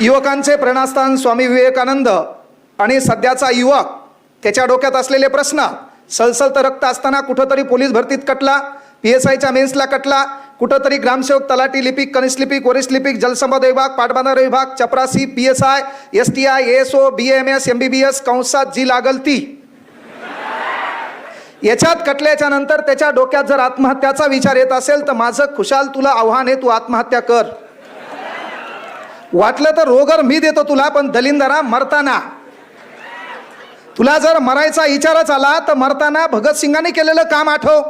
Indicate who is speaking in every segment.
Speaker 1: युवकांचे प्रेरणास्थान स्वामी विवेकानंद आणि सध्याचा युवक त्याच्या डोक्यात असलेले प्रश्न सलसलतं रक्त असताना कुठंतरी पोलीस भरतीत कटला पी एस आयच्या मेन्सला कटला कुठंतरी ग्रामसेवक तलाठी लिपिक कनिष्ठ लिपिक वरिष्ठ लिपिक जलसंपदा विभाग पाटबंधारे विभाग चपरासी P S I S T I S O B M S M B B S कंसात जी लागल ती. याच्यात कटल्याच्या नंतर त्याच्या डोक्यात जर आत्महत्याचा विचार येत असेल तर माझं खुशाल तुला आव्हान आहे तू आत्महत्या कर. वाटलं तर रोगर मी देतो तुला पण दलिंदरा मरताना. तुला जर मरायचा विचारच आला तर मरताना भगतसिंगाने केलेलं काम आठव.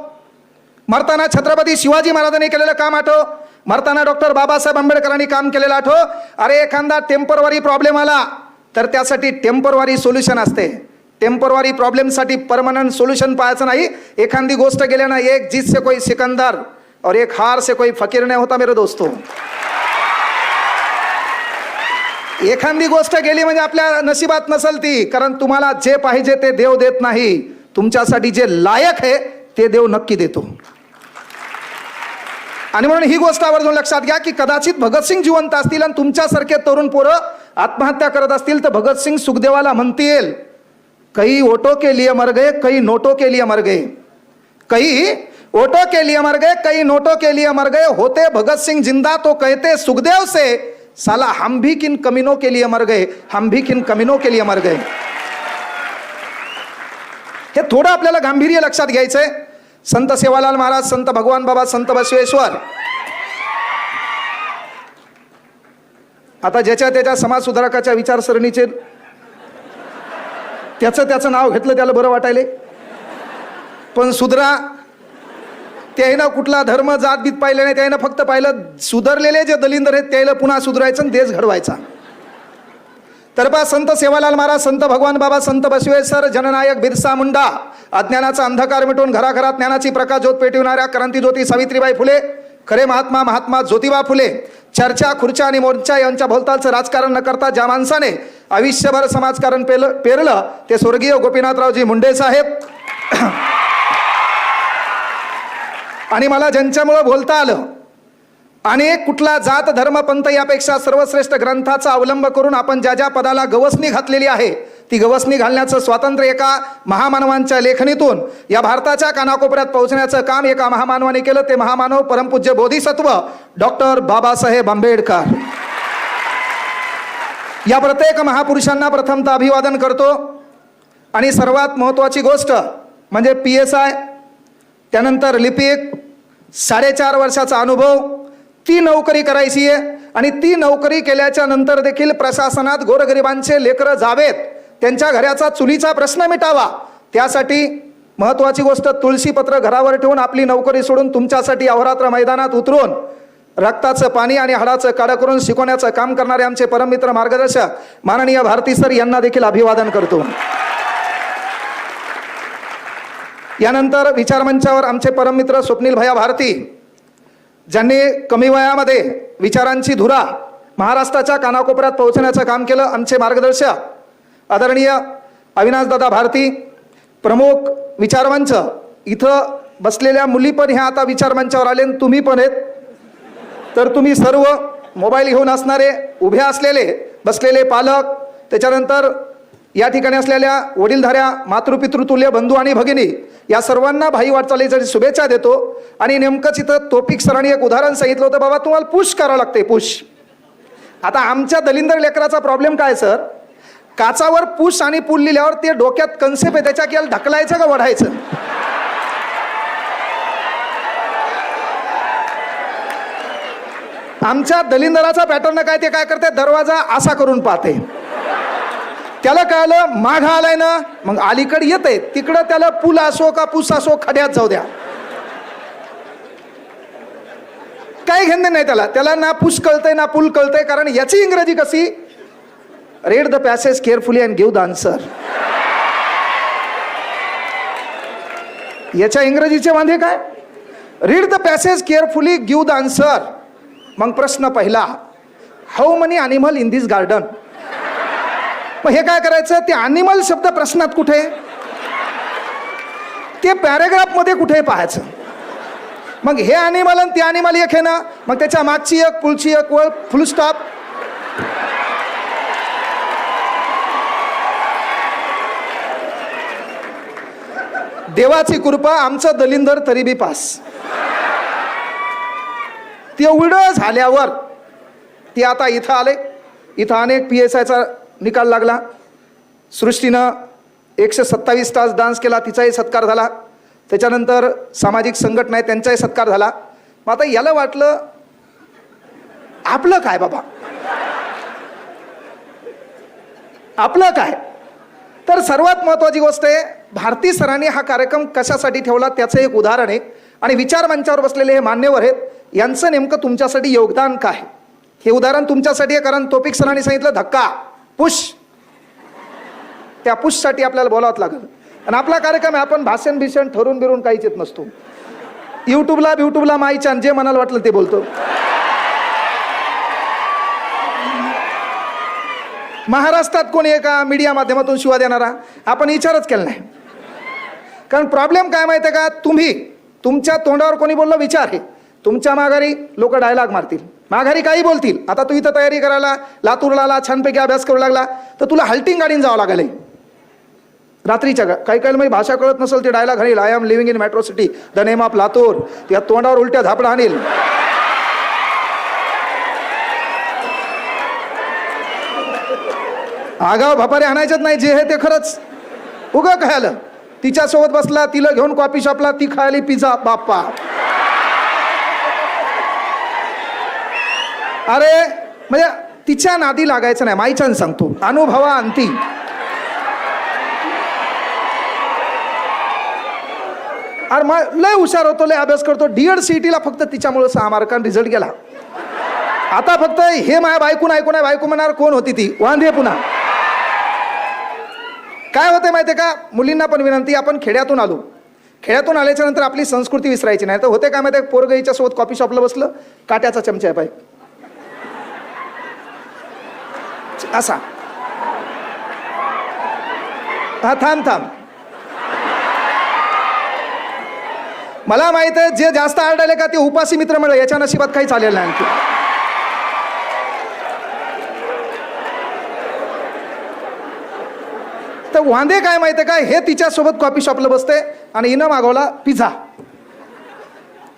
Speaker 1: मरताना छत्रपती शिवाजी महाराजांनी केलेलं काम आठव. मरताना डॉक्टर बाबासाहेब आंबेडकरांनी काम केलेलं आठव. अरे एखादा टेम्परवारी प्रॉब्लेम आला तर त्यासाठी टेम्परवारी सोल्युशन असते. टेम्परवारी प्रॉब्लेमसाठी परमनंट सोल्युशन पाहायचं नाही. एखादी गोष्ट गेल्यानं एक जीत से कोई सिकंदर और एक हार से कोई फकीर नाही होता मेरे दोस्तों. एखादी गोष्ट गेली म्हणजे आपल्या नशिबात नसेल ती कारण तुम्हाला जे पाहिजे ते देव देत नाही. तुमच्यासाठी जे लायक आहे ते देव नक्की देतो. आणि म्हणून ही गोष्ट आवर्जून लक्षात घ्या की कदाचित भगतसिंग जिवंत असतील आणि तुमच्यासारखे तरुण पोरं आत्महत्या करत असतील तर भगतसिंग सुखदेवाला म्हणतील कई ओटो के लिए मर गए काही नोटो के लिए मर गए. कई ओटो के लिए मर गए कई नोटो के लिए मर गए. होते भगत सिंह जिंदा तो कहते सुखदेव से साला हम भी किन कमीनों के लिए मर गए हम भी किन कमीनों के लिए मर गए। हे थोडं आपल्याला गांभीर्य लक्षात घ्यायचंय. संत सेवालाल महाराज संत भगवान बाबा संत बसवेश्वर. आता ज्याच्या त्याच्या समाज सुधारकाच्या विचारसरणीचे त्याचं त्याचं नाव घेतलं त्याला बरं वाटायले. पण सुधरा त्यानं कुठला धर्म जात बीत पाहिलं नाही त्यानं फक्त पाहिलं सुधारलेले जे दलिंदर आहेत त्याला पुन्हा सुधरायचं आणि देश घडवायचा. तर बा संत सेवालाल महाराज संत भगवान बाबा संत बसवेश्वर जननायक बिरसा मुंडा अज्ञानाचा अंधकार मिटून घराघरात ज्ञानाची प्रकाश ज्योत पेटविणाऱ्या क्रांतीज्योती सावित्रीबाई फुले खरे महात्मा महात्मा ज्योतिबा फुले चर्चा खुर्च्या आणि मोर्चा यांच्या भोवतालचं राजकारण न करता ज्या माणसाने आयुष्यभर समाजकारण पेल पेरलं ते स्वर्गीय गोपीनाथरावजी मुंडे साहेब. आणि मला ज्यांच्यामुळं बोलता आलं आणि कुठला जात धर्म पंथ यापेक्षा सर्वश्रेष्ठ ग्रंथाचा अवलंब करून आपण ज्या ज्या पदाला गवसणी घातलेली आहे ती गवसणी घालण्याचं स्वातंत्र्य एका महामानवांच्या लेखणीतून या भारताच्या कानाकोपऱ्यात पोहोचण्याचं काम एका महामानवाने केलं ते महामानव परमपूज्य बोधिसत्व डॉक्टर बाबासाहेब आंबेडकर. या प्रत्येक महापुरुषांना प्रथमतः अभिवादन करतो आणि सर्वात महत्त्वाची गोष्ट म्हणजे पी एस आय त्यानंतर लिपिक साडेचार वर्षाचा अनुभव ती नोकरी करायची आहे आणि ती नोकरी केल्याच्यानंतर देखील प्रशासनात गोरगरिबांचे लेकरं जावेत. त्यांच्या घराचा चुलीचा प्रश्न मिटावा. त्यासाठी महत्त्वाची गोष्ट तुळशीपत्र घरावर ठेवून आपली नोकरी सोडून तुमच्यासाठी अहोरात्र मैदानात उतरून रक्ताचं पाणी आणि हाडाचं काढं करून शिकवण्याचं काम करणारे आमचे परममित्र मार्गदर्शक माननीय भारती सर यांना देखील अभिवादन करतो. यानंतर विचारमंचावर आमचे परममित्र स्वप्नील भया भारती ज्यांनी कमी वयामध्ये विचारांची धुरा महाराष्ट्राच्या कानाकोपऱ्यात पोहोचण्याचं काम केलं आमचे मार्गदर्शक आदरणीय अविनाशदादा भारती प्रमुख विचारमंच. इथं बसलेल्या मुली पण ह्या आता विचारमंचावर आले तुम्ही पण आहेत. तर तुम्ही सर्व मोबाईल घेऊन असणारे उभे असलेले बसलेले पालक त्याच्यानंतर या ठिकाणी असलेल्या वडीलधाऱ्या मातृपितृतुल्य बंधू आणि भगिनी या सर्वांना भाई वाटचालीसाठी शुभेच्छा देतो आणि नेमकंच इथं तोपिक सरांनी एक उदाहरण सांगितलं होतं बाबा तुम्हाला पुश करावं लागते पुश. आता आमच्या दलिंदर लेकराचा प्रॉब्लेम काय सर? काचावर पुश आणि पूल लिहिल्यावर ते डोक्यात कन्सेप्ट आहे त्याच्या केलं ढकलायचं का वढायचं आमच्या दलिंदराचा पॅटर्न काय ते काय करते? दरवाजा असा करून पाहते. त्याला कळालं माघ आलाय ना मग अलीकडे येते तिकडं त्याला पूल असो का पूस असो खड्यात जाऊ द्या. काही घेणं नाही त्याला. त्याला ना पूस कळतंय ना पूल कळतंय कारण याची इंग्रजी कशी? Read the passage carefully and give the answer याच्या इंग्रजीचे वांधे काय? Read the passage carefully give the answer मग प्रश्न पहिला. How many animal in this garden मग हे काय करायचं? ते अॅनिमल शब्द प्रश्नात कुठे? ते पॅरेग्राफमध्ये कुठे पाहायचं? मग हे अॅनिमल आणि ते अॅनिमल एक हे ना? मग त्याच्या मागची एक पुलची एक वळ फुल स्टॉप देवाची कृपा आमचं दलिंदर तरी बी पास. तेवढं झाल्यावर ते आता इथं आले. इथं अनेक पी एस आयचा निकाल लागला. सृष्टीनं एकशे सत्तावीस तास डान्स केला तिचाही सत्कार झाला. त्याच्यानंतर सामाजिक संघटना आहे त्यांचाही सत्कार झाला. मग आता याला वाटलं आपलं काय बाबा? आपलं काय? तर सर्वात महत्त्वाची गोष्ट आहे भारती सरांनी हा कार्यक्रम कशासाठी ठेवला त्याचं एक उदाहरण आहे. आणि विचार मंचावर बसलेले हे मान्यवर आहेत यांचं नेमकं तुमच्यासाठी योगदान काय? हे उदाहरण तुमच्यासाठी आहे कारण तोपिक सरांनी सांगितलं धक्का. पुश. त्या पुशसाठी आपल्याला बोलावंच लागेल. आणि आपला कार्यक्रम आहे आपण भाषण भिषण ठरून बिरून काहीच येत नसतो. यूट्यूबला ब्युट्यूबला माईचान जे मनाला वाटलं ते बोलतो. महाराष्ट्रात कोणी एका मीडिया माध्यमातून शिवा देणारा? आपण विचारच केला नाही. कारण प्रॉब्लेम काय माहिती आहे का? तुम्ही तुमच्या तोंडावर कोणी बोललं विचार आहे तुमच्या माघारी लोक डायलॉग मारतील. माघारी काही बोलतील. आता तू इथं तयारी करायला लातूरला आला छानपैकी अभ्यास करू लागला तर तुला हल्टिंग गाडीन जावं लागेल. रात्रीच्या काही काही माझी भाषा कळत नसेल ते डायलॉग आणील I am living in metro city the name of Latur त्या तोंडावर उलट्या झापडा आणील आगाव भपारे आणायच्याच नाही जे हे ते खरंच. उगं खायला तिच्यासोबत बसला तिला घेऊन कॉफी शॉपला ती खायली पिझ्झा बाप्पा. अरे म्हणजे तिच्या नादी लागायचं नाही माईच्यान सांगतो. अनुभवा अंती. अरे मग लय हुशार होतो लय अभ्यास करतो. डीएड सीईटीला फक्त तिच्यामुळे सहा मार्कांनी रिझल्ट गेला. आता फक्त हे माया बायकून ऐकून आहे बायको म्हणणार कोण होती ती? वांधे पुन्हा. काय होते माहिती आहे का? मुलींना पण विनंती आपण खेड्यातून आलो. खेड्यातून आल्याच्यानंतर आपली संस्कृती विसरायची नाही. तर होते काय माहिती आहे पोरगईच्या सोबत कॉफी शॉपला बसलं काट्याचा चमचा आहे बाई असा. हा थांब थांब. मला माहीत आहे जे जास्त आरडाले का ते उपासी मित्र मिळेल याच्या नशिबात काही चालेल नाही आणखी. तर वांदे काय माहिती आहे का? हे तिच्यासोबत कॉफी शॉपला बसते आणि हिनं मागवला पिझ्झा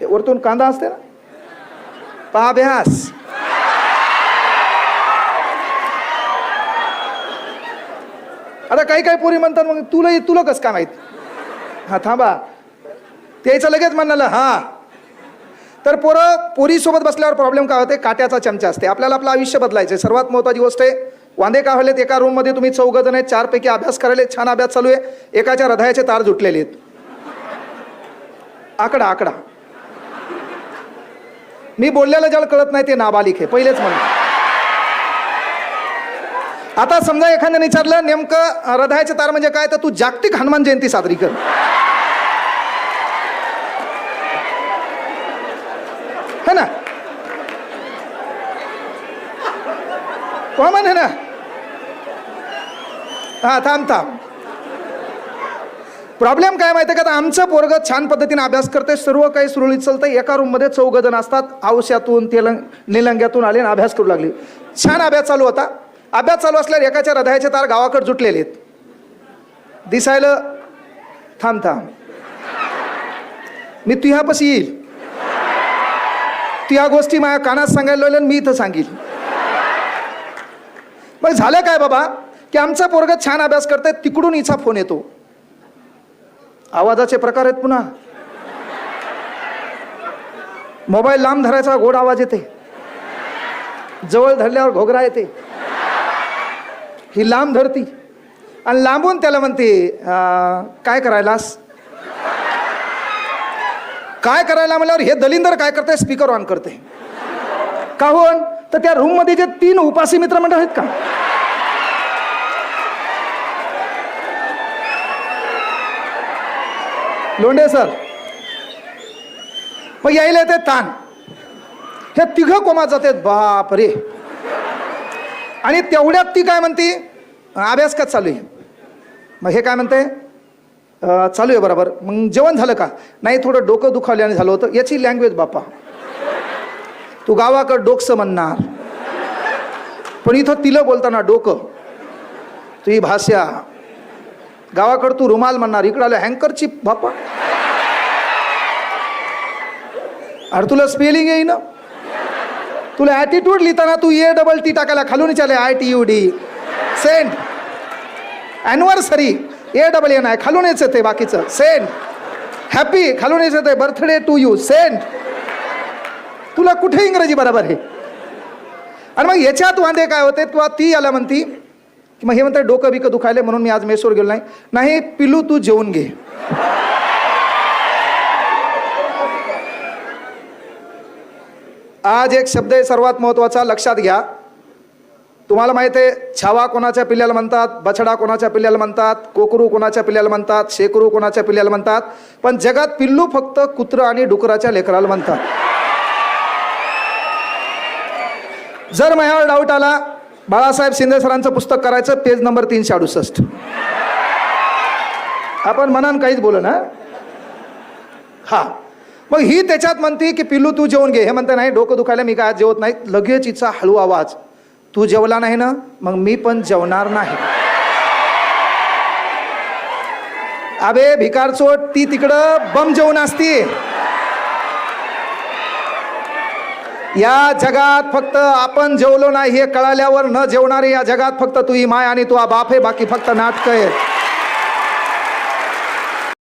Speaker 1: हे वरतून कांदा असते ना? पाभ्यास आता काही काही पोरी म्हणतात मग तुला तुला कसं काय माहीत? हा थांबा. त्याचं लगेच म्हणाला हा. तर पोरं पोरीसोबत बसल्यावर प्रॉब्लेम काय होते? काट्याचा चमचा असते. आपल्याला आपलं आयुष्य बदलायचं आहे सर्वात महत्त्वाची गोष्ट आहे वांदे काय व्हायलेत एका रूममध्ये तुम्ही चौघ जण आहेत चारपैकी अभ्यास करायले छान अभ्यास चालू आहे. एकाच्या हृदयाचे तार जुटलेले आहेत. आकडा आकडा. मी बोललेलं ज्याला कळत नाही ते नाबालिक आहे. पहिलेच म्हणून आता समजा एखाद्याने विचारलं नेमकं हृदयाचे तार म्हणजे काय? तर तू जागतिक हनुमान जयंती साजरी कर. है ना? कॉमन है ना? हा थांब थांब. प्रॉब्लेम काय माहिती आहे का? तर आमचं पोरग छान पद्धतीने अभ्यास करते सर्व काही सुरळीत चालतं एका रूममध्ये चौघ जण असतात. आवश्यातून तेलंग निलंग्यातून आले आणि अभ्यास करू लागले. छान अभ्यास चालू होता. अभ्यास चालू असल्यावर एकाच्या हृदयाचे तार गावाकडे जुटलेले आहेत. दिसायला थांब थांब. मी तुह्यापाशी येईल. तू या गोष्टी माझ्या कानात सांगायला लागल्या आणि मी इथं सांगेल. मग झालं काय बाबा? की आमचा पोरग छान अभ्यास करतोय तिकडून हिचा फोन येतो. आवाजाचे प्रकार आहेत पुन्हा. मोबाईल लांब धरायचा गोड आवाज येते. जवळ धरल्यावर घोगरा येते. ही लांब धरती. आणि लांबून त्याला म्हणते काय करायलास? काय करायला? म्हणल्यावर हे दलिंदर काय करते स्पीकर ऑन करते काहून तर त्या रूममध्ये जे तीन उपासी मित्र मंडळ आहेत का? लोंढे सर. मग यायला येते ताण. हे तिघ कोमात जातात. बाप रे आणि तेवढ्यात ती काय म्हणते? अभ्यास का चालू आहे? मग हे काय म्हणते? चालू आहे बरोबर. मग जेवण झालं का? नाही थोडं डोकं दुखावल्याने झालं होतं. याची लँग्वेज बापा. तू गावाकडं डोकसं म्हणणार. पण इथं तिला बोलताना डोकं. तुझी भाषा गावाकडं तू रुमाल म्हणणार. इकडं आलं हँकरची बापा. अरे तुला स्पेलिंग येईन. तुला ॲटिट्यूड लिहिताना तू ए डबल टी टाकायला खालून विचारले I T U D sent anniversary A double N I खालून येच ते बाकीचं. सेंट हॅपी खालून येच ते. बर्थडे टू यू सेंट तुला कुठे इंग्रजी बरोबर आहे? आणि मग याच्यात वांदे काय होते? किंवा ती याला म्हणती की मग हे म्हणते डोकं बिकं दुखायले म्हणून मी आज मेसवर गेलो नाही. नाही पिलू तू जेवून घे. आज एक शब्द आहे सर्वात महत्त्वाचा लक्षात घ्या. तुम्हाला माहीत आहे छावा कोणाच्या पिल्ल्याला म्हणतात बछडा कोणाच्या पिल्ल्याला म्हणतात कोकरू कोणाच्या पिल्ल्याला म्हणतात शेकरू कोणाच्या पिल्ल्याला म्हणतात पण जगात पिल्लू फक्त कुत्रं आणि डुकराच्या लेकराला म्हणतात. जर माझ्यावर डाऊट आला बाळासाहेब शिंदे सरांचं पुस्तक करायचं पेज नंबर तीनशे अडुसष्ट. आपण मनान काहीच बोल ना? हा. मग ही त्याच्यात म्हणते की पिलू तू जेवून घे. हे म्हणते नाही डोकं दुखायला मी काय आज जेवत नाही. लगेच हिचा हळू आवाज तू जेवला नाही ना मग मी पण जेवणार नाही. अबे भिकारचोट ती तिकडं बम जेवण असती. या जगात फक्त आपण जेवलो नाही हे कळाल्यावर न जेवणारे या जगात फक्त तू ही माय आणि तू बाप आहे बाकी फक्त नाटक आहे